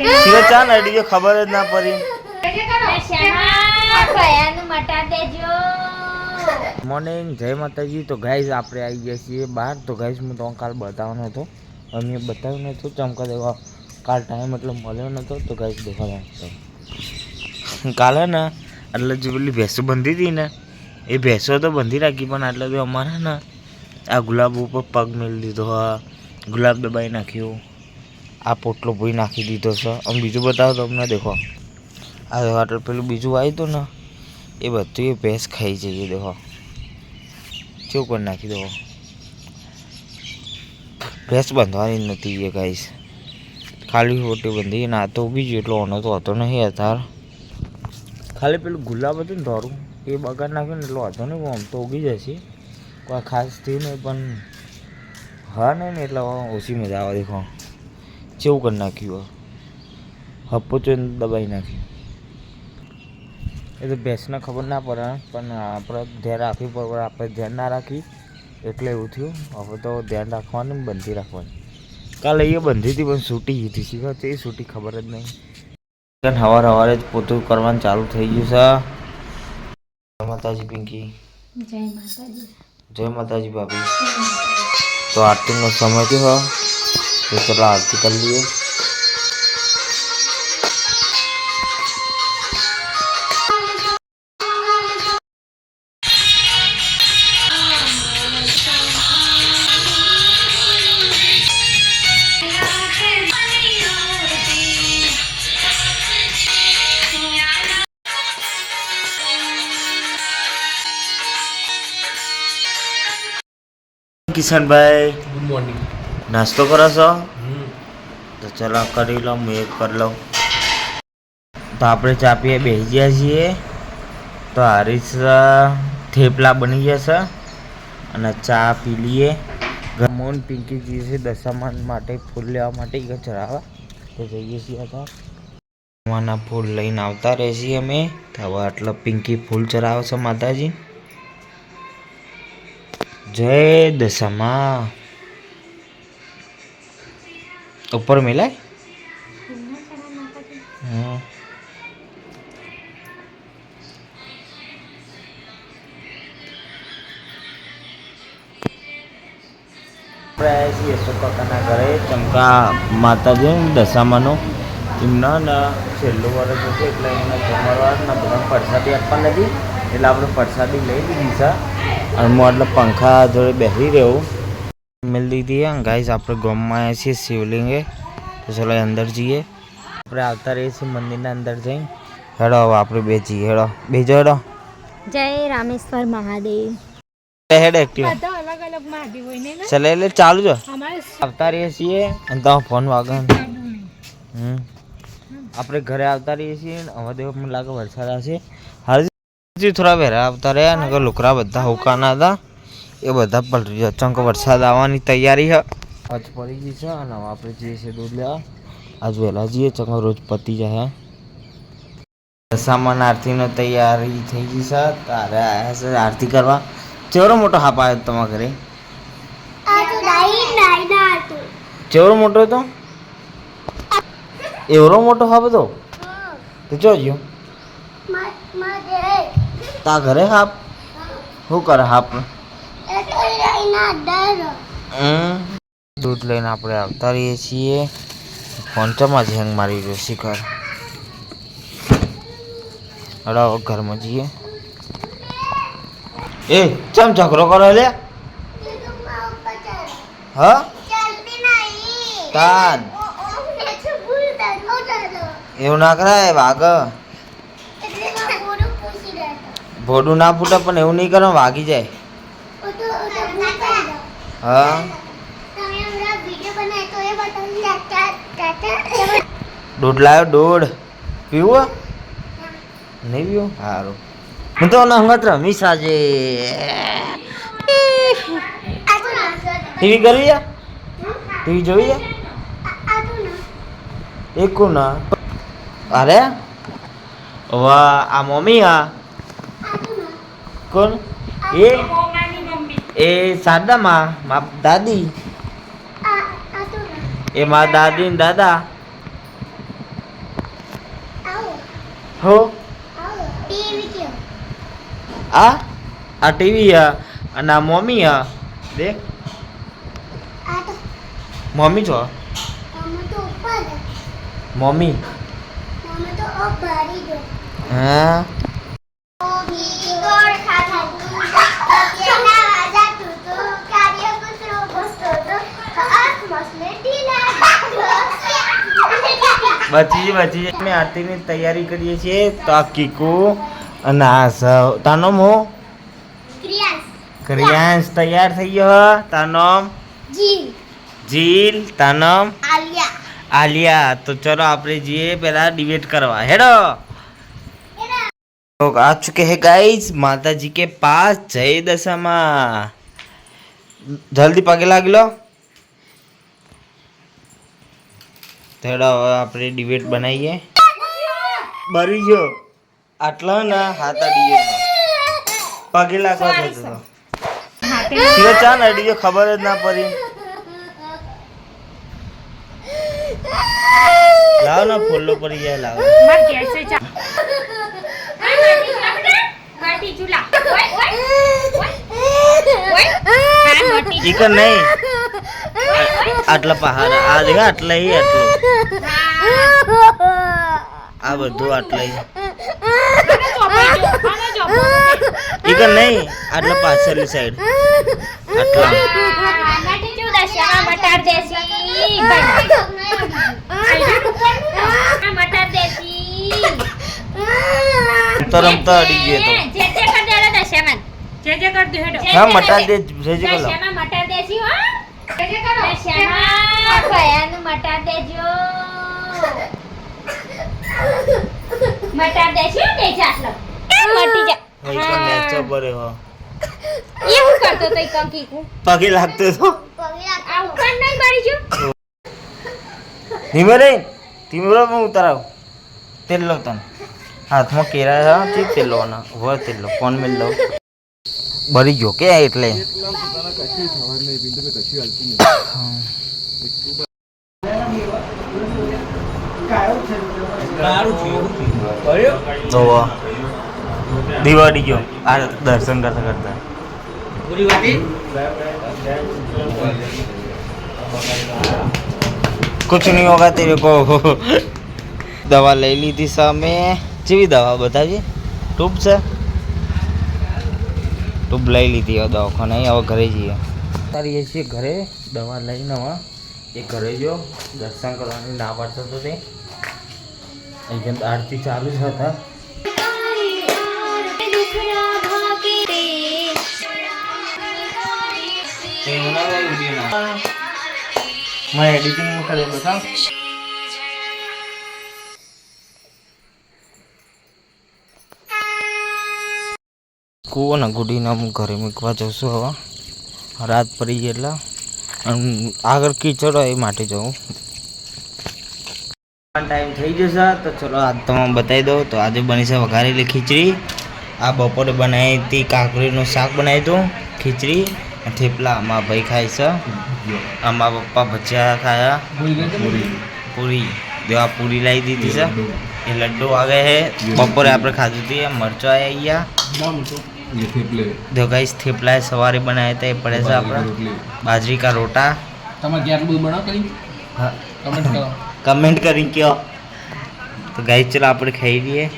સિવાય ચા નડી ગયો ખબર જ ના પડી. મોર્નિંગ જય માતાજી તો ગાઈઝ આપણે આવી ગયા છીએ બહાર. તો ગાઈઝ હું તમને કાલ બતાવવાનો હતો. અમે બતાવ્યું નહોતું. ચમકા દેવા કાલ ટાઈમ એટલે મળ્યો નહોતો. તો ગાઈઝ દેખાડવા હતો કાલે ને એટલે જે પેલી ભેંસો બંધી હતી ને એ ભેંસો તો બંધી રાખી પણ એટલે તો અમારે ને આ ગુલાબ ઉપર પગ મેળી દીધો હા ગુલાબ દબાઈ નાખ્યું. આ પોટલો ભરી નાખી દીધો છે. આમ બીજું બતાવો તમને દેખો. આ દેખો આટલું પેલું બીજું આવ્યું હતું ને, એ બધું એ ભેંસ ખાઈ જઈએ દેખો. ચેવું કરી નાખી દેખો. ભેંસ બાંધવાની જ નથી એ ગાઈશ ખાલી ખોટી બંધી ના તો બીજું એટલો ઓનો તો હતો નહીં અત્યાર. ખાલી પેલું ગુલાબ હતું ને ધોરું, એ બગાડ નાખ્યું ને એટલો હતો નહીં, આમ તો ઉગી જશે કોઈ ખાસ થયું નહીં, પણ હા નહીં ને એટલે ઓછી મજા આવે દેખો. કેવું કરી નાખ્યું હપ્પો ચોઈને દબાઈ નાખ્યું. એ તો ભેંસને ખબર ના પડે પણ આપણે ધ્યાન રાખવી પડે આપણે ધ્યાન ના રાખી એટલે એવું થયું. હવે તો ધ્યાન રાખવાનું બંધી રાખવાની. કાલે એ બંધી હતી પણ સૂટી હતી. શીખર તે સૂટી ખબર જ નહીં. સવાર સવારે જ પોતું કરવાનું ચાલુ થઈ ગયું છે. જય માતાજી પિંકી. જય માતાજી. જય માતાજી ભાભી. તો આરતીનો સમય થયો. તો ચલો આરતી કરી લઈએ કિશનભાઈ ગુડ મોર્નિંગ નાસ્તો કરો છો? તો ચલો કરી લો હું એક કરી લઉં. તો આપણે ચા પીએ બેસી ગયા છીએ. તો હરીશ થેપલા બની ગયા છે. અને ચા પી લઈએ. મોન પિંકીજી છે દશામાન માટે ફૂલ લેવા માટે ચડાવવા તો જઈએ છીએ હતા માના ફૂલ લઈને આવતા રહે છીએ અમે. તો હવે આટલા પિંકી ફૂલ ચડાવે છે માતાજી. જય દશામાં. ઉપર મિલાય. આપણે છીએ કાકાના ઘરે, ચમકા માતાજી, દશામાનો એમના છેલ્લું વર્ષ હતું એટલે એમને જમણવાર ને બધા પ્રસાદી આપવા નથી એટલે આપણે પ્રસાદી લઈ લીધી છે. અને હું એટલે પંખા જોડે બેસી રહ્યો. મિલ દીધી હે ગાઈસ આપણે ગામમાં આવ્યા છીએ શિવલિંગે તો ચલો અંદર જઈએ આપણે આવતા રહીએ છીએ મંદિરના અંદર જઈને હેડો હવે આપણે બે જઈએ હેડો બેજો હેડો જય રામેશ્વર મહાદેવ હેડ એક્ટિવ બધા અલગ અલગ મહાદેવ હોય ને ચાલે એટલે ચાલુ જો આવતા રહીએ છીએ અને તમે ફોન વાગે હમ આપણે ઘરે આવતા રહીએ છીએ હવે દેવ મને લાગે વરસાદ આવશે હાલ થોડા વેરા આવતા રહ્યા ને લુકરા બધા હુકાના હતા એ બધા પલટી ગયા ચંક વરસાદ આવવાની તૈયારી છે આજ પડી ગઈ છે અને આપણે જઈએ છીએ દૂધ લેવા. આજ વહેલા જઈએ ચંક રોજ પતી જાય સામાન આરતીનો તૈયારી થઈ ગઈ છે. તારે આવ્યા છે આરતી કરવા. ચેવડો મોટો હાપ આવ્યો તમારા ઘરે? ચેવડો મોટો હતો? એવડો મોટો હાપ હતો? તો જોજો તા ઘરે હાપ? શું કરે હાપ. દૂધ લઈને આપણે આવતા રહીએ છીએ. ચમાં જ હેંગ મારી રહ્યો શિખર હડો ઘરમાં જઈએ. એ ચમ ઝઘડો કરો લે? હા? તાન. એવું ના કરાય વાઘ. ભોડું ના ફૂટે પણ એવું નહીં કરો વાગી જાય. હા? દૂધ લાવ્યો દૂધ. પીવું? નહીં પીવું? સારું હું તો હંગત રમીશ આજે ટીવી કરી ટીવી એકું એક ના અરે? વાહ આ મમ્મી આ. કોણ? એ? એ સાદામાં મા દાદી? એ મારા દાદી ને દાદા? હો? આ? આ ટીવી હ અને આ મમ્મી હ? દેખ. મમ્મી છો? મમ્મી. હા ગોળ ખાધા કેના વાજા તું તો કાર્ય પુત્રો બસતો તો આસમાસને ઢીલા બચી જ બચી જ અમે આરતીની તૈયારી કરીએ છીએ તો આ કીકુ અને આ સૌ તાનો મો ક્રિયાસ ક્રિયાંશ તૈયાર થઈ ગયો હ તાનો જી જીલ તાનમ આલિયા આલિયા તો ચલો આપણે જઈએ પેલા ડિબેટ કરવા હેડો लोग आ चुके हैं गाइस माता जी के पास जय दशमा જલ્દી પગે લાગી લો થોડો હવે આપણે ડિબેટ બનાવીએ. બરી ગયો. આટલા ના હાથ ગયો પગે લાગવા થતો હતો ચા ને અડી ગયો ખબર જ ના પડી. લાવ ના ફોલ્લો પડી જાય લાવ. નહીં. આટલા પહાડ આ દેખા આટલા આટલું. આ બધું આટલા. ઈ ઈ નહીં આટલા પાછળની સાઈડ આટલા. માટી ચૂ દશા મટાર દેસી ભાઈ મટાર દેસી તો રમતા અડી ગયો તો. જે જે કર દેલો દશામાં જે જે કર દે હેડો. હા મટા દે. જે જે કલો મટાર દેસી હો. જે જે કરો. દશામાં કયાનું મટાર દેજો. મટાર હો દેજો મટી જા. હો. એ હું? કરતો તો કંકી કુ પગે લાગતો તો. આ ઉપર નહીં મરી જો? ધીમે રહી ધીમે હું ઉતારાવ? તેલ લો તને. હાથમાં કેરા છે તેલ લો ના વર તેલ લો ફોન મેલ લો બરી ગયો કે એટલે? तो वो दिवाली क्यों आज दर्शन करते करते कुछ नहीं होगा तेरे को दवा ले ली थी समय चीवी दवा बता जी टूब से टूब ले ली थी दवा खाने ही और घरे जी तारी ऐसी घरे दवा ले ना वहाँ ये घरे जो दर्शन करवाने ना पड़ता तो नहीं અહીં આરતી ચાલુ જ હતા. મેં એડિટિંગ કરી બતાવ કૂવો ને ગુડીને હું ઘરે મૂકવા જઉં છું હવે. રાત પડી એટલે. આગળ કીચડ હોય એ માટે જવું ટાઈમ થઈ જશે તો ચલો આજ તમામ બતાવી દઉં. તો આજે બની છે વઘારેલી ખીચડી. આ બપોરે બનાવી હતી કાકડીનું શાક બનાવી હતું ખીચડી. થેપલા અમારા ભાઈ ખાય છે. અમારા પપ્પા ભજીયા ખાયા. પૂરી. જો આ પૂરી લાવી દીધી છે. એ લડ્ડુ આવે છે. બપોરે આપણે ખાધું હતી મરચા આવી ગયા જો ગાઈસ થેપલા સવારે બનાવ્યા હતા એ પડે છે આપણે. બાજરી કા રોટા. તમે ગેર બધું બનાવો કરી હા. કમેન્ટ કરો. કમેન્ટ કરી કયો. તો ગાય ચલો આપણે ખાઈ લઈએ.